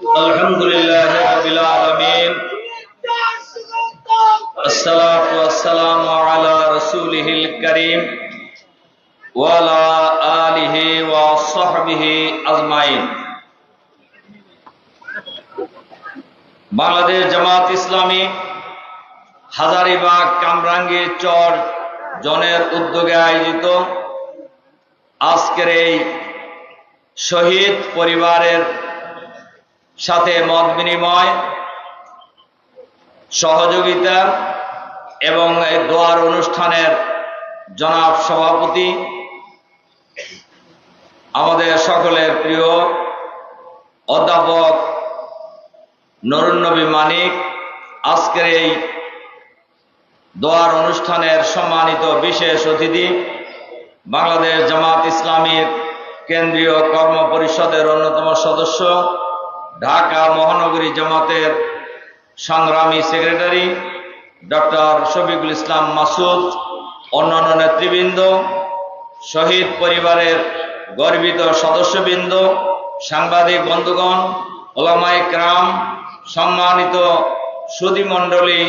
الحمد لله رب العالمين الصلاة والسلام على رسوله الكريم وعلى آله وصحبه أجمعين বাংলাদেশ জামাত ইসলামী হাজারিবাগ কামরাঙ্গীর চর জনের উদ্যোগে আয়োজিত আজকের এই শহীদ পরিবারের সাথে মত বিনিময়, সহযোগিতা এবং এই দোয়ার অনুষ্ঠানের জনাব সভাপতি, আমাদের সকলের প্রিয় অধ্যাপক নরুন্নবী মানিক, আজকের এই দোয়ার অনুষ্ঠানের সম্মানিত বিশেষ অতিথি বাংলাদেশ জামাত ইসলামীর কেন্দ্রীয় কর্ম পরিষদের অন্যতম সদস্য ঢাকা মহানগরী জামাতের সংগ্রামী সেক্রেটারি ডক্টর শফিকুল ইসলাম মাসুদ, অন্যান্য নেতৃবৃন্দ, শহীদ পরিবারের গর্বিত সদস্যবৃন্দ, সাংবাদিক বন্ধুগণ ওলামাই ক্রাম, সম্মানিত সুদীমণ্ডলী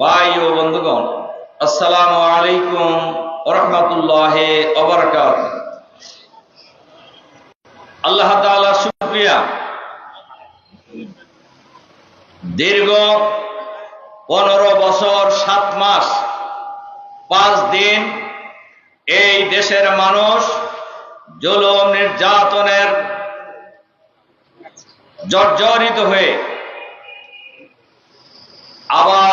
ভাই ও বন্ধুগণ, আসসালামু আলাইকুম ওরহমতুল্লাহ অবরকাত আল্লাহ শুকরিয়া দীর্ঘ পনেরো বছর, সাত মাস, পাঁচ দিন এই দেশের মানুষ জুলুম নির্যাতনের জর্জরিত হয়ে আবার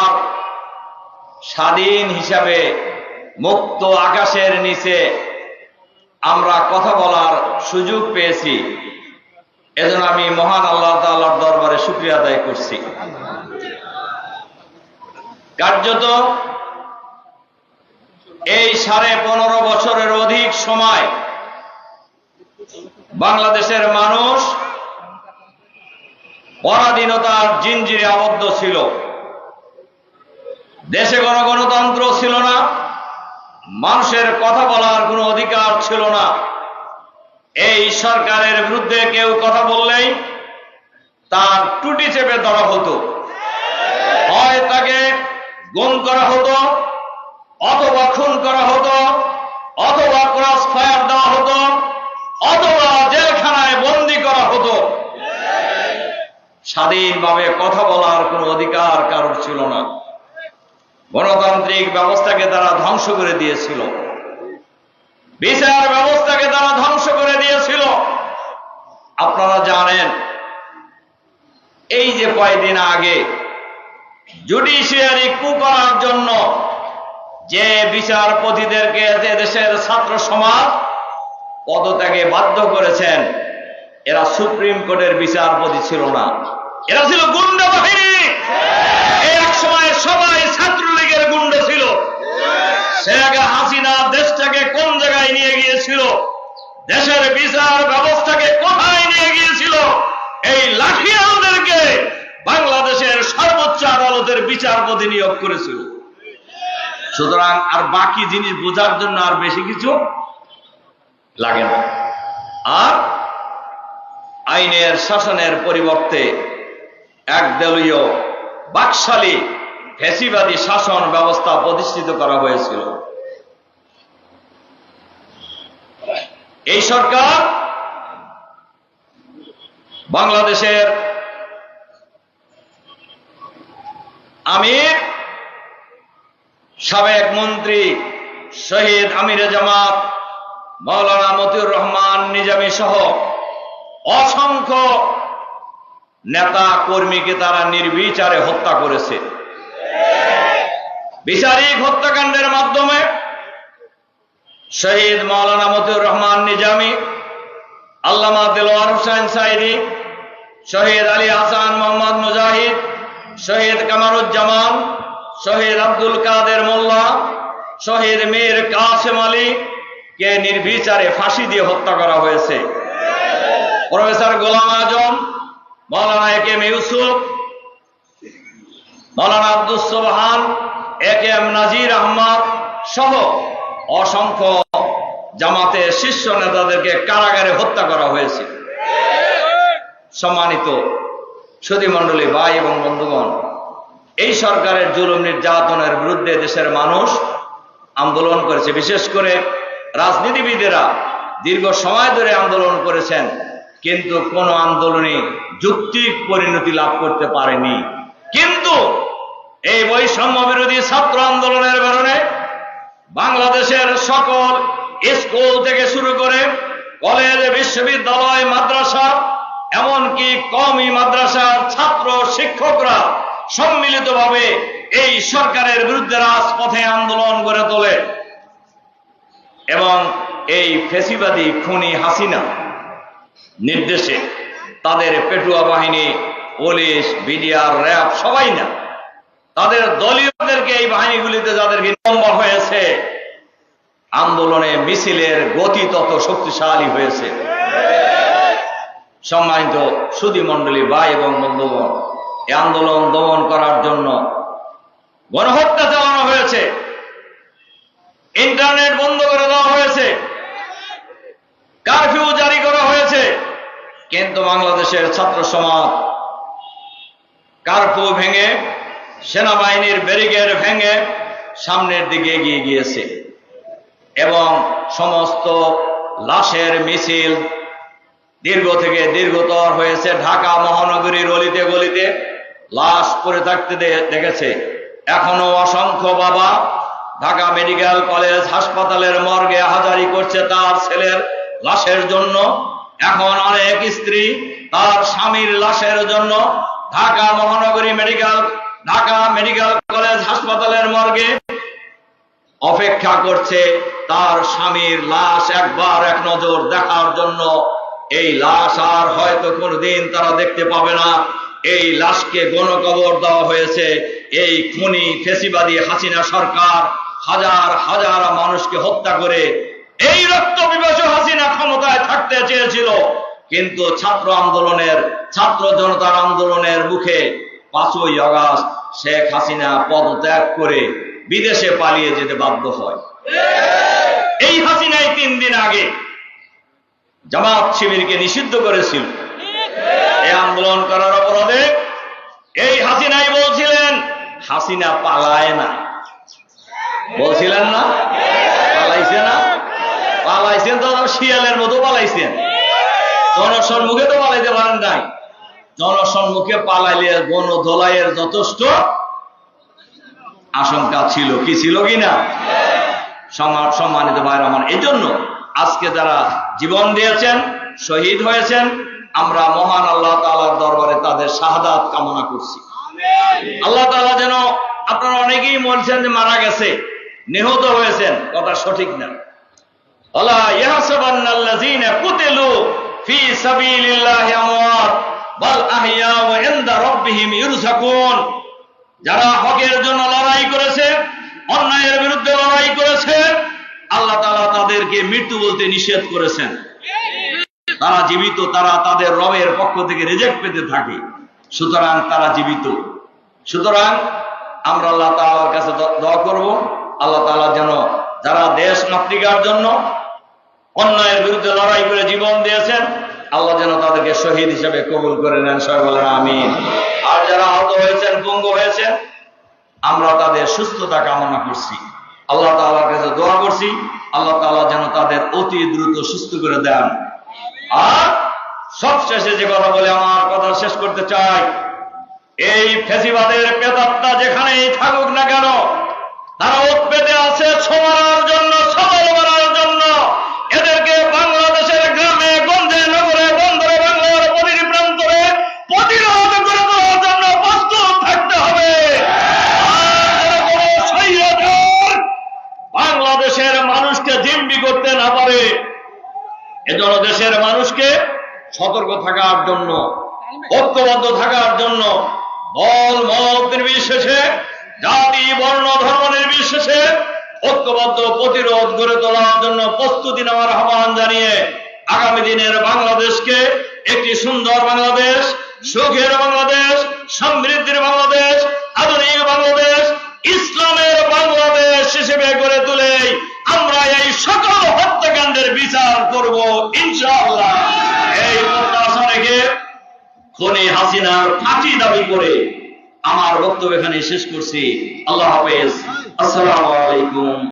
স্বাধীন হিসাবে মুক্ত আকাশের নিচে আমরা কথা বলার সুযোগ পেয়েছি। এজন্য আমি মহান আল্লাহ তাআলার দরবারে শুক্রিয়া আদায় করছি। কার্যত এই সাড়ে পনেরো বছরের অধিক সময় বাংলাদেশের মানুষ পরাধীনতার জিনজিরে আবদ্ধ ছিল। দেশে কোনো গণতন্ত্র ছিল না, মানুষের কথা বলার কোনো অধিকার ছিল না। এই সরকারের বিরুদ্ধে কেউ কথা বললেই তার টুটি চেপে ধরা হতো। হয় তাকে গুম করা হতো, অথবা খুন করা হতো, অথবা ক্রস ফায়ার দেওয়া হতো, অথবা জেলখানায় বন্দি করা হতো। স্বাধীনভাবে কথা বলার কোনো অধিকার কারোর ছিল না। গণতান্ত্রিক ব্যবস্থাকে তারা ধ্বংস করে দিয়েছিল। বিচার ব্যবস্থাকে তারা ধ্বংস করে দিয়েছিল আপনারা জানেন এই যে কয়দিন আগে জুডিশিয়ারি কু করার জন্য যে বিচারপতিদেরকে দেশের ছাত্র সমাজ পদত্যাগে বাধ্য করেছেন এরা সুপ্রিম কোর্টের বিচারপতি ছিল না। এরা ছিল গুন্ডা বাহিনী। এক সময় সবাই ছাত্রলীগের গুন্ডা ছিল। সে শেখ হাসিনা দেশটাকে কোন জায়গায় নিয়ে গিয়েছিল? দেশের বিচার ব্যবস্থাকে কোথায় নিয়ে গিয়েছিল? এই লাঠিয়ালদেরকে বাংলাদেশের সর্বোচ্চ আদালতের বিচারপতি নিয়োগ করেছিল। সুতরাং আর বাকি জিনিস বোঝার জন্য আর বেশি কিছু লাগে না। আর আইনের শাসনের পরিবর্তে একদলীয় বাকশালী ফেসিবাদী শাসন ব্যবস্থা প্রতিষ্ঠিত করা হয়েছিল। এই সরকার বাংলাদেশের আমির সাবেক মন্ত্রী শহীদ আমিরে জামাত মৌলানা মতিউর রহমান, নিজামী সহ অসংখ্য নেতা কর্মীকে তারা নির্বিচারে হত্যা করেছে। বিচারিক হত্যাকাণ্ডের মাধ্যমে শহীদ মৌলানা মতিউর আল্লামা দিলওয়ার হোসেন সাইদি, শহীদ আলী হাসান মোহাম্মদ মুজাহিদ, শহীদ কামারুজ্জামান, শহীদ আব্দুল কাদের মোল্লা, শহীদ মীর কাসেম আলী কে নির্বিচারে ফাঁসি দিয়ে হত্যা করা হয়েছে। Professor Ghulam Azam Maulana A M Yusuf Maulana Abdul Sobhan, A K M Nazir Ahmad সহ অসংখ্য জামাতের শীর্ষ নেতাদেরকে কারাগারে হত্যা করা হয়েছে। সম্মানিত সুধী মণ্ডলী, ভাই এবং বন্ধুগণ, এই সরকারের জুলুম নির্যাতনের বিরুদ্ধে দেশের মানুষ আন্দোলন করেছে। বিশেষ করে রাজনীতিবিদেরা দীর্ঘ সময় ধরে আন্দোলন করেছেন, কিন্তু কোন আন্দোলনে যুক্তিক পরিণতি লাভ করতে পারেনি। কিন্তু এই বৈষম্য বিরোধী ছাত্র আন্দোলনের কারণে বাংলাদেশের সকল স্কুল থেকে শুরু করে কলেজ, বিশ্ববিদ্যালয়, মাদ্রাসা, এমনকি কমি মাদ্রাসার ছাত্র, শিক্ষকরা সম্মিলিতভাবে এই সরকারের বিরুদ্ধে রাজপথে আন্দোলন গড়ে তোলে। এবং এই ফেসিবাদী খুনি হাসিনা নির্দেশে তাদের পেটুয়া বাহিনী, পুলিশ বিডিআর র্যাব, সবাই না, তাদের দলীয়দেরকে এই বাহিনীগুলিতে যাদেরকে নম্বর হয়েছে আন্দোলনে মিছিলের গতি তত শক্তিশালী হয়েছে। সম্মানিত সুদী মণ্ডলী ভাই এবং বন্ধুগণ, এই আন্দোলন দমন করার জন্য গণহত্যা চালানো হয়েছে। ইন্টারনেট বন্ধ করে দেওয়া হয়েছে। কারফিউ জারি করা হয়েছে। কিন্তু বাংলাদেশের ছাত্র সমাজ কারফিউ ভেঙে, সেনাবাহিনীর ব্যারিকেড ভেঙে সামনের দিকে এগিয়ে গিয়েছে। এবং সমস্ত লাশের মিছিল দীর্ঘ থেকে দীর্ঘতর হয়েছে। ঢাকা মহানগরীর অলিতে গলিতে লাশ পড়ে থাকতে দেখেছে। এখনও অসংখ্য বাবা ঢাকা মেডিকেল কলেজ হাসপাতালের মর্গে হাজারি করছে তার ছেলের লাশের জন্য। এখন অনেক স্ত্রী তার স্বামীর লাশের জন্য ঢাকা মহানগরী মেডিকেল ঢাকা মেডিকেল কলেজ হাসপাতালের মর্গে অপেক্ষা করছে তার স্বামীর লাশ একবার এক নজর দেখার জন্য। এই লাশ আর হয়তো কোনোদিন তারা দেখতে পাবে না। এই লাশকে গণকবর দেওয়া হয়েছে। এই খুনি ফেসিবাদী হাসিনা সরকার হাজার হাজার মানুষকে হত্যা করে এই রক্ত বিভাস হাসিনা ক্ষমতায় থাকতে চেয়েছিল। কিন্তু ছাত্র আন্দোলনের, ছাত্র জনতার আন্দোলনের মুখে পাঁচই অগাস্ট শেখ হাসিনা পদত্যাগ করে বিদেশে পালিয়ে যেতে বাধ্য হয়। এই হাসিনাই তিন দিন আগে জামাত শিবিরকে নিষিদ্ধ করেছিল। এই আন্দোলন করার অপরাধে এই হাসিনাই বলছিলেন, হাসিনা পালায় না। বলছিলেন না? পালাইছে না? পালাইছেন তো শিয়ালের মতো পালাইছেন। জনসম্মুখে তো পালাইতে পারেন নাই। জনসম্মুখে পালাইলে গণ ধোলাইয়ের যথেষ্ট আশঙ্কা ছিল কি ছিল কি না? সম্মান সম্মানিত ভাইরা আমার এই জন্য আজকে যারা জীবন দিয়েছেন শহীদ হয়েছেন আমরা মহান আল্লাহ তাআলার দরবারে তাদের শাহাদাত কামনা করছি। আল্লাহ তাআলা যেন আপনারা অনেকেই বলছেন যে মারা গেছে নিহত হয়েছেন কথা সঠিক না। আলা ইয়াহসাবান্নাল্লাযীনা কুতিলু ফি সাবিলিল্লাহি আমওয়াত বাল আহইয়াউ ইনদা রাব্বিহিম ইরযাকুন যারা হকের জন্য লড়াই করেছে, অন্যায়ের বিরুদ্ধে লড়াই করেছে, আল্লাহ তাআলা তাদেরকে মৃত্যু বলতে নিষেধ করেছেন। তারা জীবিত, তারা তাদের রবের পক্ষ থেকে রেজেক্ট পেতে থাকে। সুতরাং তারা জীবিত। সুতরাং আমরা আল্লাহ তাআলার কাছে দোয়া করব, আল্লাহ তাআলা যেন যারা দেশ মাতৃকার জন্য অন্যায়ের বিরুদ্ধে লড়াই করে জীবন দিয়েছেন আল্লাহ যেন তাদেরকে শহীদ হিসেবে কবুল করে নেন সবাই আমিন। আর যারা আহত হয়েছেন, পঙ্গু হয়েছেন, আমরা তাদের সুস্থতা কামনা করছি। আল্লাহ তাআলার কাছে দোয়া করছি, আল্লাহ তাআলা যেন তাদের অতি দ্রুত সুস্থ করে দেন। আর সবশেষে যে কথা বলে আমার কথা শেষ করতে চাই, এই ফেসিবাদের পেতাত্তা যেখানেই থাকুক না কেন, তারা উৎপেতে আছে ছমারার জন্য সবল মারার জন্য এদেরকে বাংলাদেশের গ্রামে গঞ্জে নগরে বন্দরে বাংলার প্রতিটি প্রান্তরে প্রতিরোধ করে দেওয়ার জন্য প্রস্তুত থাকতে হবে আর যেন কোনো স্বৈরাচার বাংলাদেশের মানুষকে জিম্বি করতে না পারে এজন্য দেশের মানুষকে সতর্ক থাকার জন্য ঐক্যবদ্ধ থাকার জন্য দল মত নির্বিশেষে জাতি বর্ণ ধর্ম নির্বিশেষে ঐক্যবদ্ধ প্রতিরোধ গড়ে তোলার জন্য প্রস্তুতি নেওয়ার আহ্বান জানিয়ে আগামী দিনের বাংলাদেশকে একটি সুন্দর বাংলাদেশ সুখের বাংলাদেশ সমৃদ্ধির বাংলাদেশ আধুনিক বাংলাদেশ ইসলামের বাংলাদেশ হিসেবে গড়ে তুলে আমরা এই সকল হত্যাকাণ্ডের বিচার করব ইনশাআল্লাহ এই প্রত্যাশা রেখে খনি হাসিনার ফাঁকি দাবি করে আমার বক্তব্য এখানে শেষ করছি। আল্লাহ হাফেজ। আসসালামু আলাইকুম।